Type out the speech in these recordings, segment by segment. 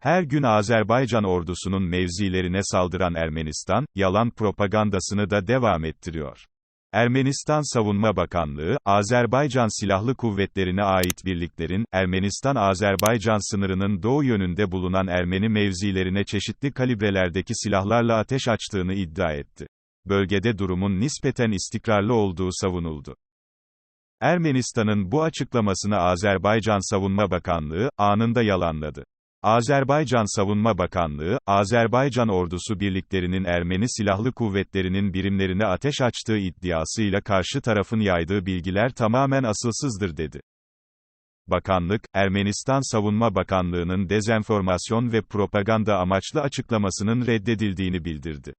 her gün Azerbaycan ordusunun mevzilerine saldıran Ermenistan, yalan propagandasını da devam ettiriyor. Ermenistan Savunma Bakanlığı, Azerbaycan Silahlı Kuvvetlerine ait birliklerin, Ermenistan-Azerbaycan sınırının doğu yönünde bulunan Ermeni mevzilerine çeşitli kalibrelerdeki silahlarla ateş açtığını iddia etti. Bölgede durumun nispeten istikrarlı olduğu savunuldu. Ermenistan'ın bu açıklamasını Azerbaycan Savunma Bakanlığı, anında yalanladı. Azerbaycan Savunma Bakanlığı, Azerbaycan ordusu birliklerinin Ermeni Silahlı Kuvvetlerinin birimlerine ateş açtığı iddiasıyla karşı tarafın yaydığı bilgiler tamamen asılsızdır dedi. Bakanlık, Ermenistan Savunma Bakanlığı'nın dezenformasyon ve propaganda amaçlı açıklamasının reddedildiğini bildirdi.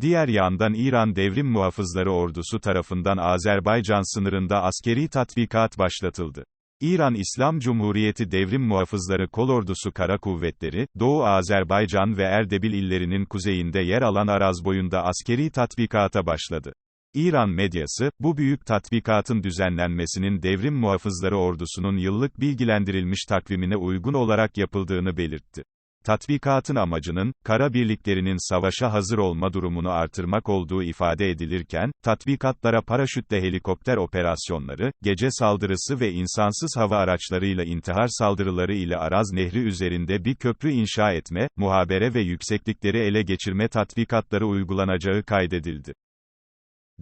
Diğer yandan İran Devrim Muhafızları Ordusu tarafından Azerbaycan sınırında askeri tatbikat başlatıldı. İran İslam Cumhuriyeti Devrim Muhafızları Kolordusu Kara Kuvvetleri, Doğu Azerbaycan ve Erdebil illerinin kuzeyinde yer alan Araz boyunda askeri tatbikata başladı. İran medyası, bu büyük tatbikatın düzenlenmesinin Devrim Muhafızları Ordusu'nun yıllık bilgilendirilmiş takvimine uygun olarak yapıldığını belirtti. Tatbikatın amacının, kara birliklerinin savaşa hazır olma durumunu artırmak olduğu ifade edilirken, tatbikatlara paraşütle helikopter operasyonları, gece saldırısı ve insansız hava araçlarıyla intihar saldırıları ile Araz Nehri üzerinde bir köprü inşa etme, muhabere ve yükseklikleri ele geçirme tatbikatları uygulanacağı kaydedildi.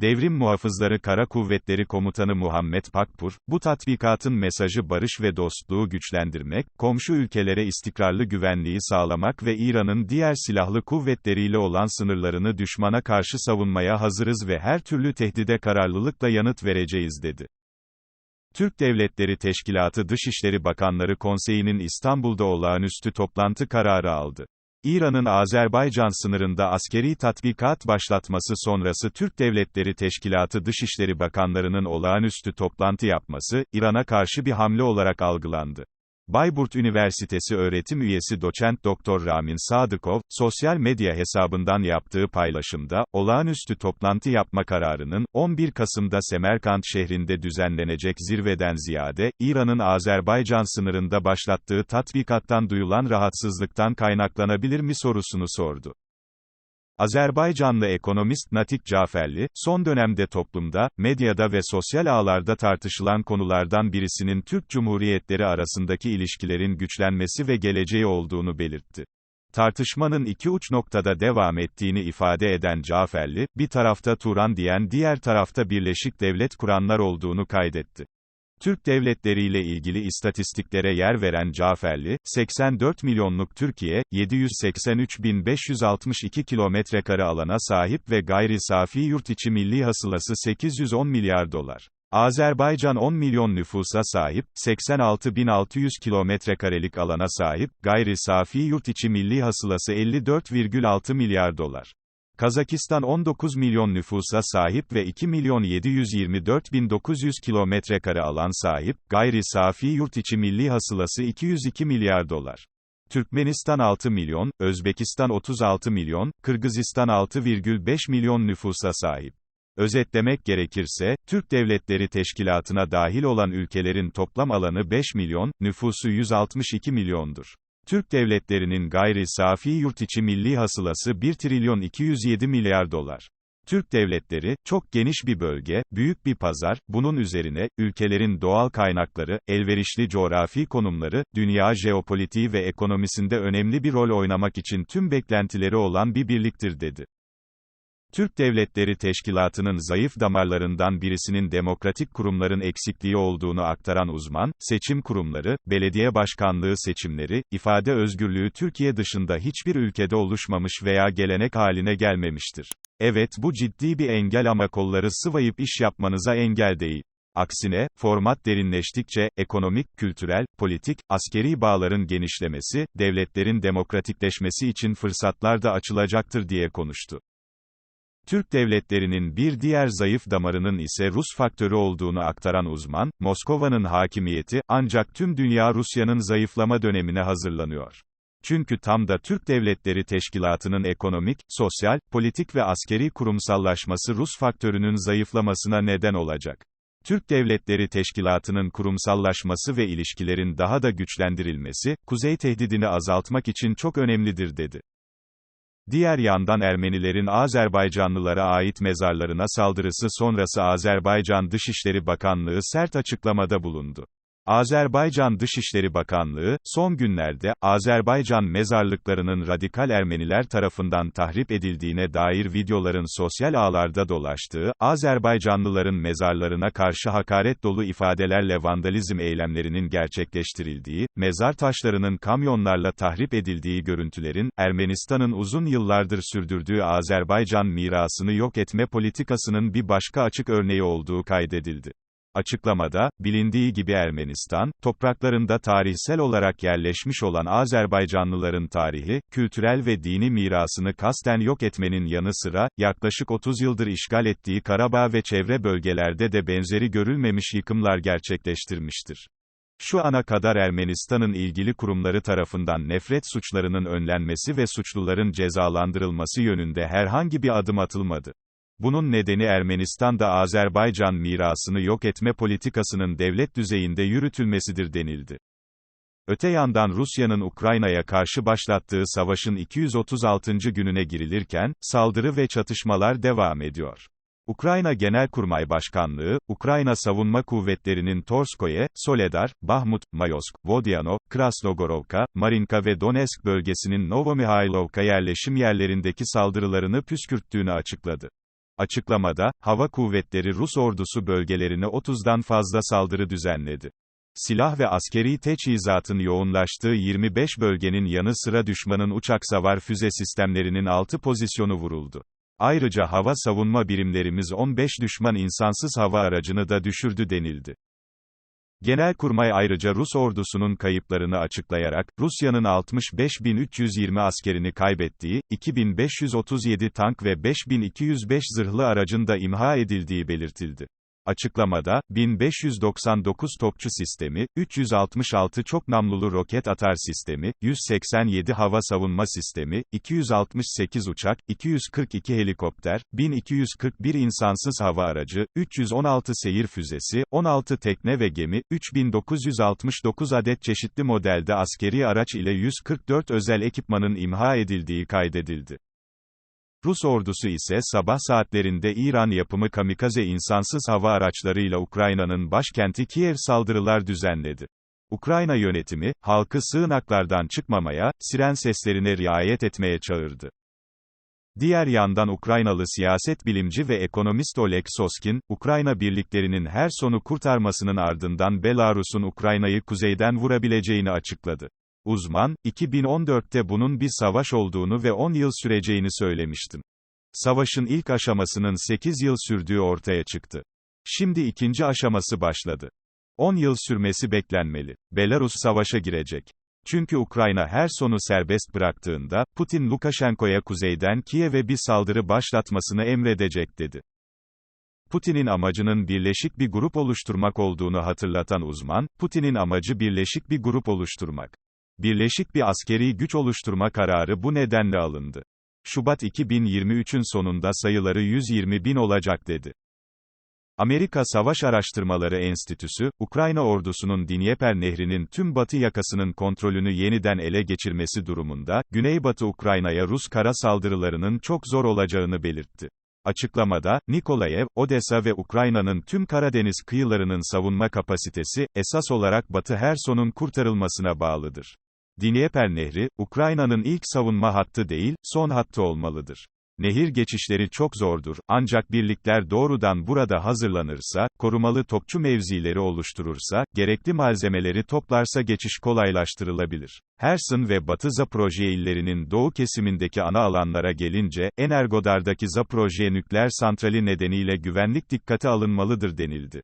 Devrim Muhafızları Kara Kuvvetleri Komutanı Muhammed Pakpur, bu tatbikatın mesajı barış ve dostluğu güçlendirmek, komşu ülkelere istikrarlı güvenliği sağlamak ve İran'ın diğer silahlı kuvvetleriyle olan sınırlarını düşmana karşı savunmaya hazırız ve her türlü tehdide kararlılıkla yanıt vereceğiz dedi. Türk Devletleri Teşkilatı Dışişleri Bakanları Konseyi'nin İstanbul'da olağanüstü toplantı kararı aldı. İran'ın Azerbaycan sınırında askeri tatbikat başlatması sonrası Türk Devletleri Teşkilatı Dışişleri Bakanlarının olağanüstü toplantı yapması, İran'a karşı bir hamle olarak algılandı. Bayburt Üniversitesi öğretim üyesi doçent doktor Ramin Sadıkov, sosyal medya hesabından yaptığı paylaşımda, olağanüstü toplantı yapma kararının, 11 Kasım'da Semerkant şehrinde düzenlenecek zirveden ziyade, İran'ın Azerbaycan sınırında başlattığı tatbikattan duyulan rahatsızlıktan kaynaklanabilir mi sorusunu sordu. Azerbaycanlı ekonomist Natik Caferli, son dönemde toplumda, medyada ve sosyal ağlarda tartışılan konulardan birisinin Türk Cumhuriyetleri arasındaki ilişkilerin güçlenmesi ve geleceği olduğunu belirtti. Tartışmanın iki uç noktada devam ettiğini ifade eden Caferli, bir tarafta Turan diyen diğer tarafta Birleşik Devlet kuranlar olduğunu kaydetti. Türk devletleriyle ilgili istatistiklere yer veren Caferli, 84 milyonluk Türkiye, 783.562 kilometrekare alana sahip ve gayri safi yurt içi milli hasılası 810 milyar dolar. Azerbaycan 10 milyon nüfusa sahip, 86.600 kilometrekarelik alana sahip, gayri safi yurt içi milli hasılası 54,6 milyar dolar. Kazakistan 19 milyon nüfusa sahip ve 2 milyon 724 bin 900 kilometrekare alan sahip, gayri safi yurt içi milli hasılası 202 milyar dolar. Türkmenistan 6 milyon, Özbekistan 36 milyon, Kırgızistan 6,5 milyon nüfusa sahip. Özetlemek gerekirse, Türk Devletleri Teşkilatı'na dahil olan ülkelerin toplam alanı 5 milyon, nüfusu 162 milyondur. Türk devletlerinin gayri safi yurt içi milli hasılası 1 trilyon 207 milyar dolar. Türk devletleri, çok geniş bir bölge, büyük bir pazar, bunun üzerine, ülkelerin doğal kaynakları, elverişli coğrafi konumları, dünya jeopolitiği ve ekonomisinde önemli bir rol oynamak için tüm beklentileri olan bir birliktir dedi. Türk Devletleri Teşkilatı'nın zayıf damarlarından birisinin demokratik kurumların eksikliği olduğunu aktaran uzman, seçim kurumları, belediye başkanlığı seçimleri, ifade özgürlüğü Türkiye dışında hiçbir ülkede oluşmamış veya gelenek haline gelmemiştir. Evet bu ciddi bir engel ama kolları sıvayıp iş yapmanıza engel değil. Aksine, format derinleştikçe, ekonomik, kültürel, politik, askeri bağların genişlemesi, devletlerin demokratikleşmesi için fırsatlar da açılacaktır diye konuştu. Türk devletlerinin bir diğer zayıf damarının ise Rus faktörü olduğunu aktaran uzman, Moskova'nın hakimiyeti, ancak tüm dünya Rusya'nın zayıflama dönemine hazırlanıyor. Çünkü tam da Türk Devletleri Teşkilatı'nın ekonomik, sosyal, politik ve askeri kurumsallaşması Rus faktörünün zayıflamasına neden olacak. Türk Devletleri Teşkilatı'nın kurumsallaşması ve ilişkilerin daha da güçlendirilmesi, kuzey tehdidini azaltmak için çok önemlidir dedi. Diğer yandan Ermenilerin Azerbaycanlılara ait mezarlarına saldırısı sonrası Azerbaycan Dışişleri Bakanlığı sert açıklamada bulundu. Azerbaycan Dışişleri Bakanlığı, son günlerde, Azerbaycan mezarlıklarının radikal Ermeniler tarafından tahrip edildiğine dair videoların sosyal ağlarda dolaştığı, Azerbaycanlıların mezarlarına karşı hakaret dolu ifadelerle vandalizm eylemlerinin gerçekleştirildiği, mezar taşlarının kamyonlarla tahrip edildiği görüntülerin, Ermenistan'ın uzun yıllardır sürdürdüğü Azerbaycan mirasını yok etme politikasının bir başka açık örneği olduğu kaydedildi. Açıklamada, bilindiği gibi Ermenistan, topraklarında tarihsel olarak yerleşmiş olan Azerbaycanlıların tarihi, kültürel ve dini mirasını kasten yok etmenin yanı sıra, yaklaşık 30 yıldır işgal ettiği Karabağ ve çevre bölgelerde de benzeri görülmemiş yıkımlar gerçekleştirmiştir. Şu ana kadar Ermenistan'ın ilgili kurumları tarafından nefret suçlarının önlenmesi ve suçluların cezalandırılması yönünde herhangi bir adım atılmadı. Bunun nedeni Ermenistan'da Azerbaycan mirasını yok etme politikasının devlet düzeyinde yürütülmesidir denildi. Öte yandan Rusya'nın Ukrayna'ya karşı başlattığı savaşın 236. gününe girilirken, saldırı ve çatışmalar devam ediyor. Ukrayna Genelkurmay Başkanlığı, Ukrayna Savunma Kuvvetleri'nin Torskoye, Soledar, Bahmut, Mayosk, Vodyanov, Krasnogorovka, Marinka ve Donetsk bölgesinin Novomihailovka yerleşim yerlerindeki saldırılarını püskürttüğünü açıkladı. Açıklamada, hava kuvvetleri Rus ordusu bölgelerine 30'dan fazla saldırı düzenledi. Silah ve askeri teçhizatın yoğunlaştığı 25 bölgenin yanı sıra düşmanın uçak savar füze sistemlerinin 6 pozisyonu vuruldu. Ayrıca hava savunma birimlerimiz 15 düşman insansız hava aracını da düşürdü denildi. Genelkurmay ayrıca Rus ordusunun kayıplarını açıklayarak, Rusya'nın 65.320 askerini kaybettiği, 2.537 tank ve 5.205 zırhlı aracın da imha edildiği belirtildi. Açıklamada, 1599 topçu sistemi, 366 çok namlulu roket atar sistemi, 187 hava savunma sistemi, 268 uçak, 242 helikopter, 1241 insansız hava aracı, 316 seyir füzesi, 16 tekne ve gemi, 3969 adet çeşitli modelde askeri araç ile 144 özel ekipmanın imha edildiği kaydedildi. Rus ordusu ise sabah saatlerinde İran yapımı kamikaze insansız hava araçlarıyla Ukrayna'nın başkenti Kiev saldırılar düzenledi. Ukrayna yönetimi, halkı sığınaklardan çıkmamaya, siren seslerine riayet etmeye çağırdı. Diğer yandan Ukraynalı siyaset bilimci ve ekonomist Oleg Soskin, Ukrayna birliklerinin her sonu kurtarmasının ardından Belarus'un Ukrayna'yı kuzeyden vurabileceğini açıkladı. Uzman, 2014'te bunun bir savaş olduğunu ve 10 yıl süreceğini söylemiştim. Savaşın ilk aşamasının 8 yıl sürdüğü ortaya çıktı. Şimdi ikinci aşaması başladı. 10 yıl sürmesi beklenmeli. Belarus savaşa girecek. Çünkü Ukrayna her sonu serbest bıraktığında, Putin Lukashenko'ya kuzeyden Kiev'e bir saldırı başlatmasını emredecek dedi. Putin'in amacının birleşik bir grup oluşturmak olduğunu hatırlatan uzman, Putin'in amacı birleşik bir grup oluşturmak. Birleşik bir askeri güç oluşturma kararı bu nedenle alındı. Şubat 2023'ün sonunda sayıları 120 bin olacak dedi. Amerika Savaş Araştırmaları Enstitüsü, Ukrayna ordusunun Dnieper Nehri'nin tüm batı yakasının kontrolünü yeniden ele geçirmesi durumunda, Güneybatı Ukrayna'ya Rus kara saldırılarının çok zor olacağını belirtti. Açıklamada, Nikolayev, Odessa ve Ukrayna'nın tüm Karadeniz kıyılarının savunma kapasitesi, esas olarak Batı Herson'un kurtarılmasına bağlıdır. Dnieper Nehri, Ukrayna'nın ilk savunma hattı değil, son hattı olmalıdır. Nehir geçişleri çok zordur, ancak birlikler doğrudan burada hazırlanırsa, korumalı topçu mevzileri oluşturursa, gerekli malzemeleri toplarsa geçiş kolaylaştırılabilir. Herson ve Batı Zaporojye illerinin doğu kesimindeki ana alanlara gelince, Energodar'daki Zaporojye nükleer santrali nedeniyle güvenlik dikkate alınmalıdır denildi.